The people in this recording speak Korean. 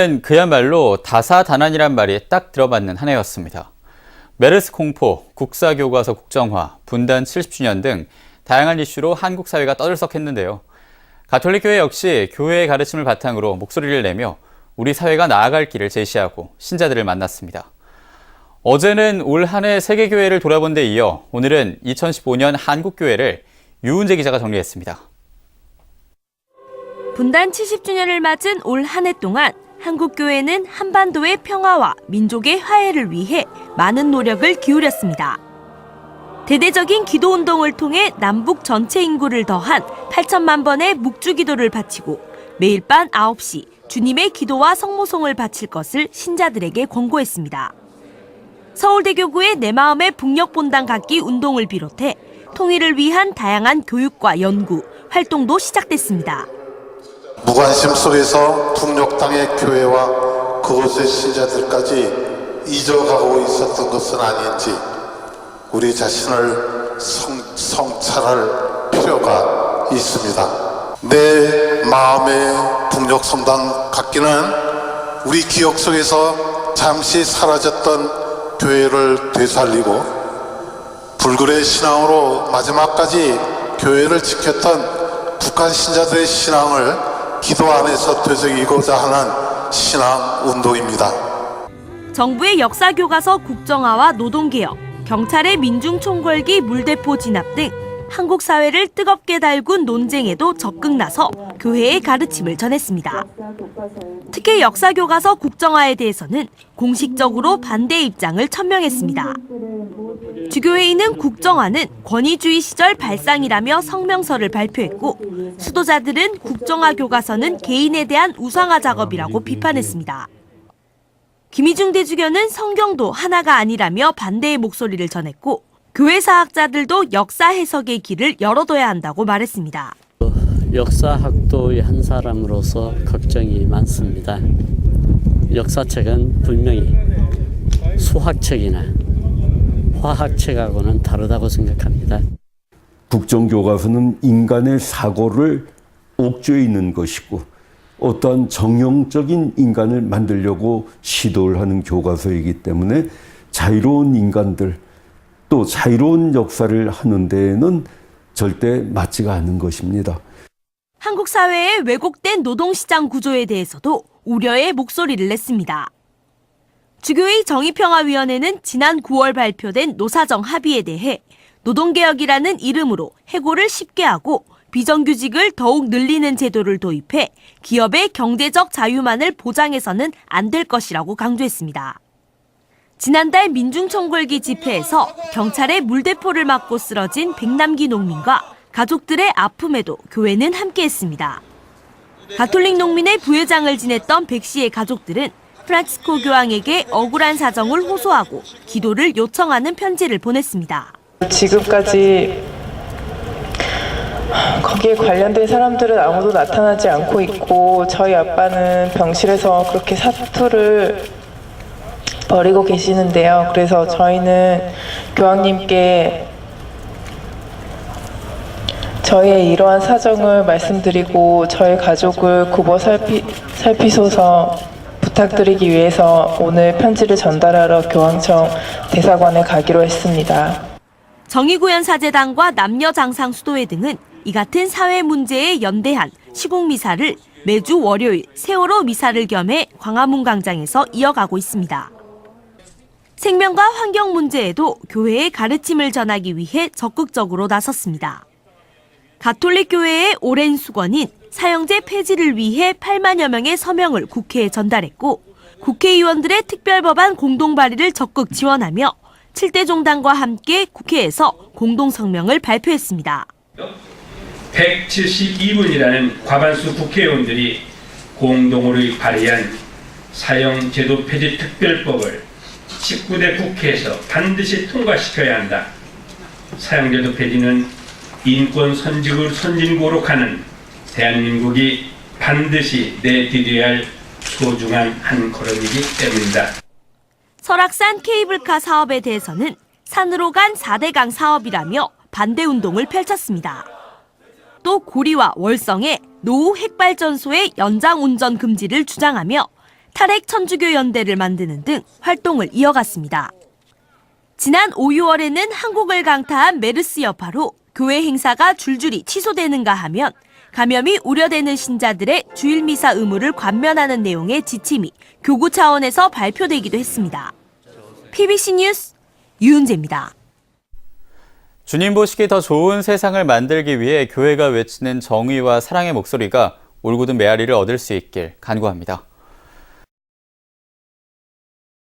는 그야말로 다사다난이란 말이 딱 들어맞는 한 해였습니다. 메르스 공포, 국사교과서 국정화, 분단 70주년 등 다양한 이슈로 한국 사회가 떠들썩했는데요. 가톨릭 교회 역시 교회의 가르침을 바탕으로 목소리를 내며 우리 사회가 나아갈 길을 제시하고 신자들을 만났습니다. 어제는 올 한 해 세계교회를 돌아본 데 이어 오늘은 2015년 한국교회를 유은재 기자가 정리했습니다. 분단 70주년을 맞은 올 한 해 동안 한국교회는 한반도의 평화와 민족의 화해를 위해 많은 노력을 기울였습니다. 대대적인 기도 운동을 통해 남북 전체 인구를 더한 8천만 번의 묵주 기도를 바치고 매일 밤 9시 주님의 기도와 성모송을 바칠 것을 신자들에게 권고했습니다. 서울대교구의 내 마음의 북녘본당 갖기 운동을 비롯해 통일을 위한 다양한 교육과 연구, 활동도 시작됐습니다. 무관심 속에서 북녘 땅의 교회와 그곳의 신자들까지 잊어가고 있었던 것은 아닌지 우리 자신을 성, 성찰할 필요가 있습니다. 내 마음의 북녘 성당 갖기는 우리 기억 속에서 잠시 사라졌던 교회를 되살리고 불굴의 신앙으로 마지막까지 교회를 지켰던 북한 신자들의 신앙을 기도 안에서 되새기고자 하는 신앙 운동입니다. 정부의 역사 교과서 국정화와 노동개혁, 경찰의 민중총궐기 물대포 진압 등 한국 사회를 뜨겁게 달군 논쟁에도 적극 나서 교회의 가르침을 전했습니다. 특히 역사 교과서 국정화에 대해서는 공식적으로 반대 입장을 천명했습니다. 주교회의는 국정화는 권위주의 시절 발상이라며 성명서를 발표했고 수도자들은 국정화 교과서는 개인에 대한 우상화 작업이라고 비판했습니다. 김희중 대주교는 성경도 하나가 아니라며 반대의 목소리를 전했고 교회 사학자들도 역사 해석의 길을 열어둬야 한다고 말했습니다. 역사학도의 한 사람으로서 걱정이 많습니다. 역사책은 분명히 수학책이나 화학책하고는 다르다고 생각합니다. 국정교과서는 인간의 사고를 옥죄어 있는 것이고 어떠한 정형적인 인간을 만들려고 시도를 하는 교과서이기 때문에 자유로운 인간들 또 자유로운 역사를 하는 데에는 절대 맞지가 않는 것입니다. 한국 사회의 왜곡된 노동시장 구조에 대해서도 우려의 목소리를 냈습니다. 주교회 정의평화위원회는 지난 9월 발표된 노사정 합의에 대해 노동개혁이라는 이름으로 해고를 쉽게 하고 비정규직을 더욱 늘리는 제도를 도입해 기업의 경제적 자유만을 보장해서는 안 될 것이라고 강조했습니다. 지난달 민중총궐기 집회에서 경찰의 물대포를 맞고 쓰러진 백남기 농민과 가족들의 아픔에도 교회는 함께했습니다. 가톨릭 농민의 부회장을 지냈던 백 씨의 가족들은 프란치스코 교황에게 억울한 사정을 호소하고 기도를 요청하는 편지를 보냈습니다. 지금까지 거기에 관련된 사람들은 아무도 나타나지 않고 있고 저희 아빠는 병실에서 그렇게 사투를 벌이고 계시는데요. 그래서 저희는 교황님께 저희의 이러한 사정을 말씀드리고 저희 가족을 굽어 살피, 살피소서 부탁드리기 위해서 오늘 편지를 전달하러 교황청 대사관에 가기로 했습니다. 정의구현사재단과 남녀장상 수도회 등은 이 같은 사회 문제에 연대한 시국미사를 매주 월요일 세월호 미사를 겸해 광화문 광장에서 이어가고 있습니다. 생명과 환경 문제에도 교회의 가르침을 전하기 위해 적극적으로 나섰습니다. 가톨릭 교회의 오랜 수건인 사형제 폐지를 위해 8만여 명의 서명을 국회에 전달했고 국회의원들의 특별 법안 공동 발의를 적극 지원하며 7대 종단과 함께 국회에서 공동 성명을 발표했습니다. 172분이라는 과반수 국회의원들이 공동으로 발의한 사형 제도 폐지 특별법을 19대 국회에서 반드시 통과시켜야 한다. 사형 제 도 폐지는 인권 선직을 선진국으로 가는 대한민국이 반드시 내디뎌야 할 소중한 한 걸음이기 때문이다. 설악산 케이블카 사업에 대해서는 산으로 간 4대강 사업이라며 반대 운동을 펼쳤습니다. 또 고리와 월성의 노후 핵발전소의 연장 운전 금지를 주장하며 탈핵 천주교 연대를 만드는 등 활동을 이어갔습니다. 지난 5, 6월에는 한국을 강타한 메르스 여파로 교회 행사가 줄줄이 취소되는가 하면 감염이 우려되는 신자들의 주일 미사 의무를 관면하는 내용의 지침이 교구 차원에서 발표되기도 했습니다. PBC 뉴스 유은재입니다. 주님 보시기 더 좋은 세상을 만들기 위해 교회가 외치는 정의와 사랑의 목소리가 올곧은 메아리를 얻을 수 있길 간구합니다.